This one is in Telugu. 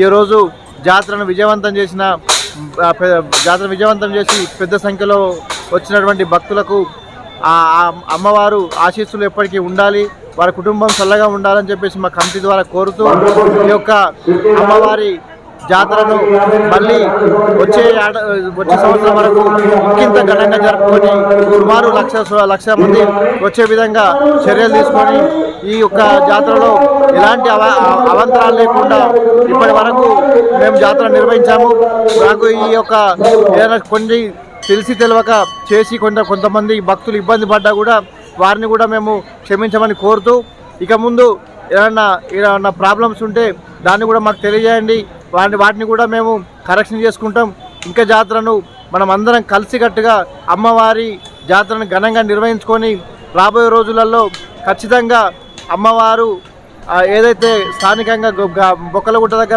ఈరోజు జాతరను విజయవంతం చేసిన జాతర విజయవంతం చేసి పెద్ద సంఖ్యలో వచ్చినటువంటి భక్తులకు ఆ అమ్మవారు ఆశీస్సులు ఎప్పటికీ ఉండాలి. వారి కుటుంబం చల్లగా ఉండాలని చెప్పేసి మా కమిటీ ద్వారా కోరుతూ ఈ యొక్క అమ్మవారి జాతరను మళ్ళీ వచ్చే వచ్చే సంవత్సరం వరకు ఇంకింత ఘనంగా జరుపుకొని సుమారు లక్ష లక్ష మంది వచ్చే విధంగా చర్యలు తీసుకొని ఈ యొక్క జాతరలో ఎలాంటి అవ అవంతరాలు లేకుండా ఇప్పటి వరకు మేము జాతర నిర్వహించాము. నాకు ఈ యొక్క ఏదైనా కొన్ని తెలిసి తెలియక చేసి కొంత కొంతమంది భక్తులు ఇబ్బంది పడ్డా కూడా వారిని కూడా మేము క్షమించమని కోరుతూ ఇక ముందు ఏమన్నా ఏమన్నా ప్రాబ్లమ్స్ ఉంటే దాన్ని కూడా మాకు తెలియజేయండి. వాటిని వాటిని కూడా మేము కరెక్షన్ చేసుకుంటాం. ఇంకా జాతరను మనం అందరం కలిసికట్టుగా అమ్మవారి జాతరను ఘనంగా నిర్వహించుకొని రాబోయే రోజులలో ఖచ్చితంగా అమ్మవారు ఆ, ఏదైతే స్థానికంగా బొక్కలగుట్ట దగ్గర